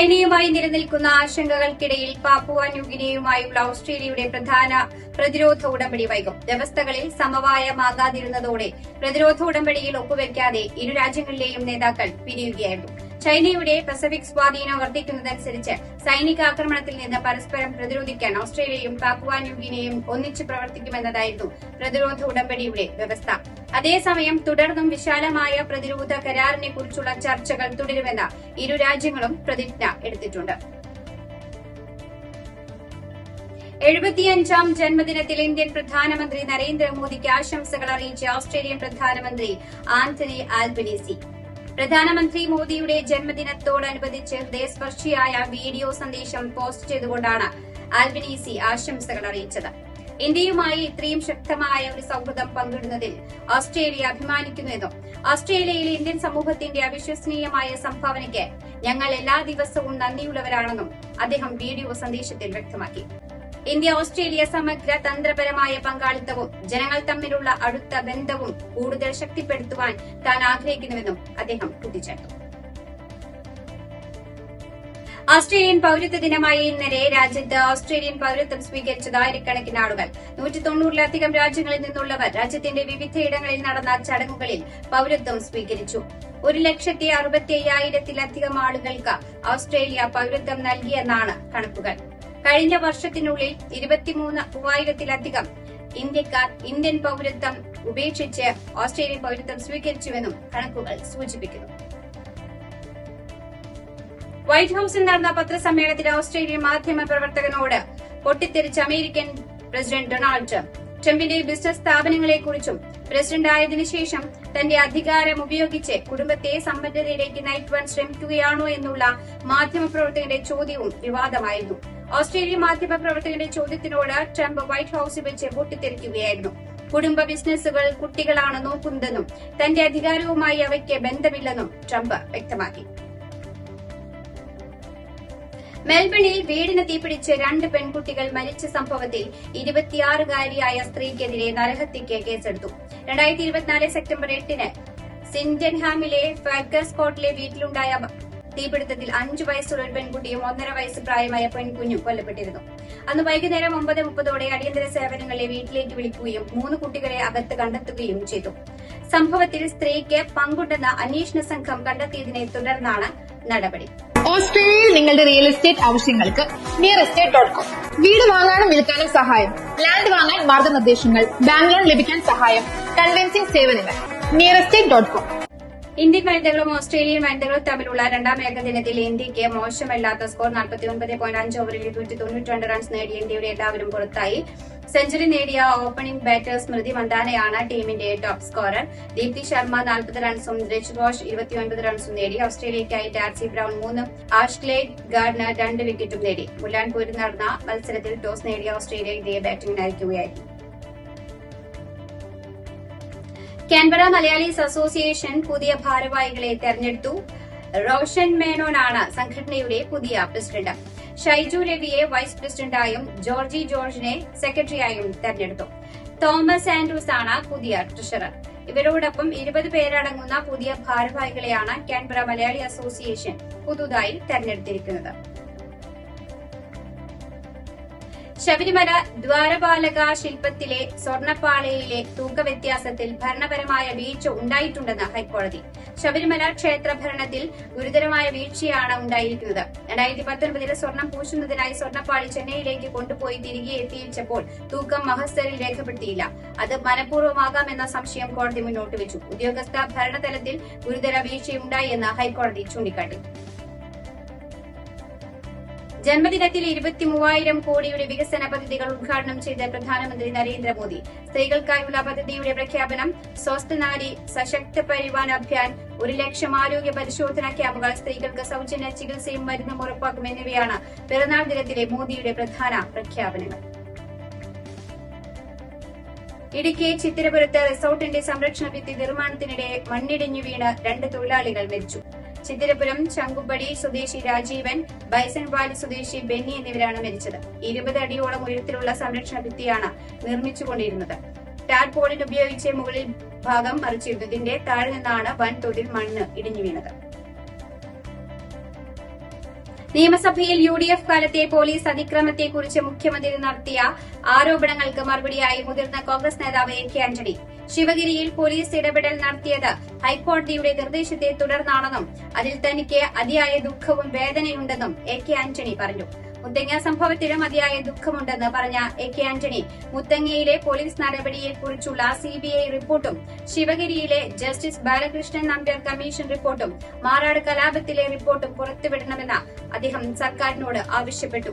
ചൈനയുമായി നിലനിൽക്കുന്ന ആശങ്കകൾക്കിടയിൽ പാപ്പുവ ന്യൂഗിനിയുമായുള്ള ഓസ്ട്രേലിയയുടെ പ്രധാന പ്രതിരോധ ഉടമ്പടി വൈകും. വ്യവസ്ഥകളിൽ സമവായമാകാതിരുന്നതോടെ പ്രതിരോധ ഉടമ്പടിയിൽ ഒപ്പുവെക്കാതെ ഇരു രാജ്യങ്ങളിലെയും നേതാക്കൾ പിരിയുകയായിരുന്നു. ചൈനയുടെ പസഫിക് സ്വാധീനം വർദ്ധിക്കുന്നതനുസരിച്ച് സൈനിക ആക്രമണത്തിൽ നിന്ന് പരസ്പരം പ്രതിരോധിക്കാൻ ഓസ്ട്രേലിയയും പാപ്പുവ ഒന്നിച്ചു പ്രവർത്തിക്കുമെന്നതായിരുന്നു പ്രതിരോധ ഉടമ്പടിയുടെ വ്യവസ്ഥ. അതേസമയം തുടർന്നും വിശാലമായ പ്രതിരോധ കരാറിനെ കുറിച്ചുള്ള ചർച്ചകൾ തുടരുമെന്ന് ഇരു രാജ്യങ്ങളും പ്രതിജ്ഞ എടുത്തിട്ടുണ്ട്. എഴുപത്തിയഞ്ചാം ജന്മദിനത്തിൽ ഇന്ത്യൻ പ്രധാനമന്ത്രി നരേന്ദ്രമോദിക്ക് ആശംസകൾ അറിയിച്ച ഓസ്ട്രേലിയൻ പ്രധാനമന്ത്രി ആന്റണി ആൽബനീസി. പ്രധാനമന്ത്രി മോദിയുടെ ജന്മദിനത്തോടനുബന്ധിച്ച് ഹൃദയസ്പർശിയായ വീഡിയോ സന്ദേശം പോസ്റ്റ് ചെയ്തുകൊണ്ടാണ് ആൽബനീസി ആശംസകൾ അറിയിച്ചത്. ഇന്ത്യയുമായി ഇത്രയും ശക്തമായ ഒരു സൌഹൃദം പങ്കിടുന്നതിൽ ഓസ്ട്രേലിയ അഭിമാനിക്കുന്നുവെന്നും ഓസ്ട്രേലിയയിലെ ഇന്ത്യൻ സമൂഹത്തിന്റെ അവിശ്വസനീയമായ സംഭാവനയ്ക്ക് ഞങ്ങൾ എല്ലാ ദിവസവും നന്ദിയുള്ളവരാണെന്നും അദ്ദേഹം വീഡിയോ സന്ദേശത്തിൽ വ്യക്തമാക്കി. ഇന്ത്യ ഓസ്ട്രേലിയ സമഗ്ര തന്ത്രപരമായ പങ്കാളിത്തവും ജനങ്ങൾ തമ്മിലുള്ള അടുത്ത ബന്ധവും കൂടുതൽ ശക്തിപ്പെടുത്തുവാൻ താൻ ആഗ്രഹിക്കുന്നുവെന്നും അദ്ദേഹം കൂട്ടിച്ചേർത്തു. ഓസ്ട്രേലിയൻ പൌരത്വ ദിനമായ ഇന്നലെ രാജ്യത്ത് ഓസ്ട്രേലിയൻ പൌരത്വം സ്വീകരിച്ചത് ആയിരക്കണക്കിന് ആളുകൾ. നൂറ്റി തൊണ്ണൂറിലധികം രാജ്യങ്ങളിൽ നിന്നുള്ളവർ രാജ്യത്തിന്റെ വിവിധയിടങ്ങളിൽ നടന്ന ചടങ്ങുകളിൽ പൌരത്വം സ്വീകരിച്ചു. ഒരു ലക്ഷത്തി അറുപത്തി അയ്യായിരത്തിലധികം ആളുകൾക്ക് ഓസ്ട്രേലിയ പൌരത്വം നൽകിയെന്നാണ് കണക്കുകൾ. കഴിഞ്ഞ വർഷത്തിനുള്ളിൽ ഇരുപത്തിമൂന്ന് മൂവായിരത്തിലധികം ഇന്ത്യക്കാർ ഇന്ത്യൻ പൗരത്വം ഉപേക്ഷിച്ച് ഓസ്ട്രേലിയൻ പൗരത്വം സ്വീകരിച്ചുവെന്നും കണക്കുകൾ സൂചിപ്പിക്കുന്നു. വൈറ്റ് ഹൌസിൽ നടന്ന പത്രസമ്മേളനത്തിൽ ഓസ്ട്രേലിയൻ മാധ്യമ പ്രവർത്തകനോട് പൊട്ടിത്തെറിച്ച അമേരിക്കൻ പ്രസിഡന്റ് ഡൊണാൾഡ് ട്രംപ് ട്രംപിന്റെ ബിസിനസ് സ്ഥാപനങ്ങളെക്കുറിച്ചും പ്രസിഡന്റ് ആയതിനു ശേഷം തന്റെ അധികാരം ഉപയോഗിച്ച് കുടുംബത്തെ സമ്പന്നതയിലേക്ക് നയിക്കുവാൻ ശ്രമിക്കുകയാണോ എന്നുള്ള മാധ്യമപ്രവർത്തകന്റെ ചോദ്യവും വിവാദമായിരുന്നു. ഓസ്ട്രേലിയൻ മാധ്യമപ്രവർത്തകന്റെ ചോദ്യത്തിനോട് ട്രംപ് വൈറ്റ് ഹൌസിൽ വെച്ച് പൊട്ടിത്തെറിക്കുകയായിരുന്നു കുടുംബ ബിസിനസ്സുകൾ കുട്ടികളാണ് നോക്കുന്നതെന്നും തന്റെ അധികാരവുമായി അവയ്ക്ക് ബന്ധമില്ലെന്നും ട്രംപ് വ്യക്തമാക്കി. മെൽബണിൽ വീടിന് തീപിടിച്ച് രണ്ട് പെൺകുട്ടികൾ മരിച്ച സംഭവത്തിൽ ഇരുപത്തിയാറുകാരിയായ സ്ത്രീക്കെതിരെ നരഹത്യയ്ക്ക് കേസെടുത്തു. രണ്ടായിരത്തി ഇരുപത്തിനാല് സെപ്റ്റംബർ എട്ടിന് സിൻഡൻഹാമിലെ ഫാക്കസ് കോട്ടിലെ വീട്ടിലുണ്ടായ തീപിടുത്തത്തിൽ അഞ്ചു വയസ്സുള്ള ഒരു പെൺകുട്ടിയും ഒന്നര വയസ്സ് പ്രായമായ പെൺകുഞ്ഞും കൊല്ലപ്പെട്ടിരുന്നു. അന്ന് വൈകുന്നേരം ഒമ്പത് മുപ്പതോടെ അടിയന്തര സേവനങ്ങളെ വീട്ടിലേക്ക് വിളിക്കുകയും മൂന്ന് കുട്ടികളെ അകത്ത് കണ്ടെത്തുകയും ചെയ്തു. സംഭവത്തിൽ സ്ത്രീക്ക് പങ്കുണ്ടെന്ന അന്വേഷണ സംഘം കണ്ടെത്തിയതിനെ തുടർന്നാണ് നടപടി. ഓസ്ട്രേലിയയിൽ നിങ്ങളുടെ റിയൽ എസ്റ്റേറ്റ് ആവശ്യങ്ങൾക്ക് നിയർ എസ്റ്റേറ്റ് ഡോട്ട് കോം വീട് വാങ്ങാനും വിൽക്കാനും സഹായം. ലാൻഡ് വാങ്ങാൻ മാർഗനിർദ്ദേശങ്ങൾ. ബാങ്ക് ലോൺ ലഭിക്കാൻ സഹായം. കൺവെൻസിംഗ് സേവനങ്ങൾ. Near estate dot com Indian വനിതകളും Australian വനിതകളും തമ്മിലുള്ള രണ്ടാം ഏകദിനത്തിൽ ഇന്ത്യയ്ക്ക് മോശമല്ലാത്ത സ്കോർ നാൽപ്പത്തി ഒൻപത് പോയിന്റ് അഞ്ച് ഓവറിൽ ഇരുന്നൂറ്റി തൊണ്ണൂറ്റി റൺസ് നേടി ഇന്ത്യയുടെ എല്ലാവരും പുറത്തായി. സെഞ്ചുറി നേടിയ ഓപ്പണിംഗ് ബാറ്റർ സ്മൃതി മന്ദാനയാണ് ടീമിന്റെ ടോപ്പ് സ്കോറർ ദീപ്തി ശർമ്മ നാൽപ്പത് റൺസും ഋഷ് ഘോഷ് ഇരുപത്തിയൊൻപത് റൺസും നേടി. ഓസ്ട്രേലിയക്കായി ടാർസി ബ്രൌൺ മൂന്നും ആഷ്ലേ ഗാർഡ്നർ രണ്ട് വിക്കറ്റും നേടി. മുല്ലാൻപൂരിൽ നടന്ന മത്സരത്തിൽ ടോസ് നേടിയ ഓസ്ട്രേലിയ ഇന്ത്യയെ ബാറ്റിംഗിനയക്കുകയായിരുന്നു കാൻബറ മലയാളീസ് അസോസിയേഷൻ പുതിയ ഭാരവാഹികളെ തെരഞ്ഞെടുത്തു. റോഷൻ മേനോനാണ് സംഘടനയുടെ പുതിയ പ്രസിഡന്റ്. ഷൈജു രവിയെ വൈസ് പ്രസിഡന്റായും ജോർജി ജോർജിനെ സെക്രട്ടറിയായും തെരഞ്ഞെടുത്തു. തോമസ് ആൻഡ്രൂസ് ആണ് പുതിയ ട്രഷറർ. ഇവരോടൊപ്പം ഇരുപത് പേരടങ്ങുന്ന പുതിയ ഭാരവാഹികളെയാണ് കാൻബറ മലയാളി അസോസിയേഷൻ പുതുതായി തെരഞ്ഞെടുത്തിരിക്കുന്നത്. ശബരിമല ദ്വാരപാലക ശില്പത്തിലെ സ്വർണപ്പാളയിലെ തൂക്കവ്യത്യാസത്തിൽ ഭരണപരമായ വീഴ്ച ഉണ്ടായിട്ടുണ്ടെന്ന് ഹൈക്കോടതി. ശബരിമല ക്ഷേത്ര ഭരണത്തിൽ ഗുരുതരമായ വീഴ്ചയാണ് ഉണ്ടായിരിക്കുന്നത്. രണ്ടായിരത്തി പത്തൊൻപതിലെ സ്വർണം പൂശുന്നതിനായി സ്വർണപ്പാളി ചെന്നൈയിലേക്ക് കൊണ്ടുപോയി തിരികെ എത്തിച്ചപ്പോൾ തൂക്കം മഹസ്തരിൽ രേഖപ്പെടുത്തിയില്ല. അത് മനഃപൂർവമാകാമെന്ന സംശയം കോടതി മുന്നോട്ട് വെച്ചു. ഉദ്യോഗസ്ഥ ഭരണതലത്തിൽ ഗുരുതര വീഴ്ചയുണ്ടായി എന്ന് ഹൈക്കോടതി ചൂണ്ടിക്കാട്ടി. ജന്മദിനത്തിൽ ഇരുപത്തി മൂവായിരം കോടിയുടെ വികസന പദ്ധതികൾ ഉദ്ഘാടനം ചെയ്ത പ്രധാനമന്ത്രി നരേന്ദ്രമോദി. സ്ത്രീകൾക്കായുള്ള പദ്ധതിയുടെ പ്രഖ്യാപനം സ്വസ്ഥ നാരി സശക്ത പരിവാൻ അഭിയാൻ ഒരു ലക്ഷം ആരോഗ്യ പരിശോധനാ ക്യാമ്പുകൾ സ്ത്രീകൾക്ക് സൌജന്യ ചികിത്സയും മരുന്നും ഉറപ്പാക്കും എന്നിവയാണ് പിറന്നാൾ ദിനത്തിലെ മോദിയുടെ പ്രധാന പ്രഖ്യാപനങ്ങൾ. ഇടുക്കി ചിത്തിരപുരത്ത് റിസോർട്ടിന്റെ സംരക്ഷണ ഭിത്തി നിർമ്മാണത്തിനിടെ മണ്ണിടിഞ്ഞു വീണ് രണ്ട് തൊഴിലാളികൾ മരിച്ചു. ചിത്തിരപുരം ചങ്കുപടി സ്വദേശി രാജീവൻ ബൈസൺവാലി സ്വദേശി ബെന്നി എന്നിവരാണ് മരിച്ചത്. ഇരുപത് അടിയോളം ഉയരത്തിലുള്ള സംരക്ഷണ ഭിത്തിയാണ് നിർമ്മിച്ചുകൊണ്ടിരുന്നത്. ടാർപോളിൻ ഉപയോഗിച്ച് മുകളിൽ ഭാഗം മറിച്ചിരുന്നു ഇതിന്റെ താഴെ നിന്നാണ് വൻതോതിൽ മണ്ണ് ഇടിഞ്ഞു വീണത്. നിയമസഭയിൽ യു ഡി എഫ് കാലത്തെ പോലീസ് അതിക്രമത്തെക്കുറിച്ച് മുഖ്യമന്ത്രി നടത്തിയ ആരോപണങ്ങൾക്ക് മറുപടിയായി മുതിർന്ന കോൺഗ്രസ് നേതാവ് എ കെ ആന്റണി. ശിവഗിരിയിൽ പോലീസ് ഇടപെടൽ നടത്തിയത് ഹൈക്കോടതിയുടെ നിർദ്ദേശത്തെ തുടർന്നാണെന്നും അതിൽ തനിക്ക് അതിയായ ദുഃഖവും വേദനയുണ്ടെന്നും എ കെ ആന്റണി പറഞ്ഞു. മുത്തങ്ങ സംഭവത്തിലും അതിയായ ദുഃഖമുണ്ടെന്ന് പറഞ്ഞ എ കെ ആന്റണി മുത്തങ്ങയിലെ പോലീസ് നടപടിയെക്കുറിച്ചുള്ള സിബിഐ റിപ്പോർട്ടും ശിവഗിരിയിലെ ജസ്റ്റിസ് ബാലകൃഷ്ണൻ നമ്പ്യാർ കമ്മീഷൻ റിപ്പോർട്ടും മാറാട് കലാപത്തിലെ റിപ്പോർട്ടും പുറത്തുവിടണമെന്ന് അദ്ദേഹം സർക്കാരിനോട് ആവശ്യപ്പെട്ടു.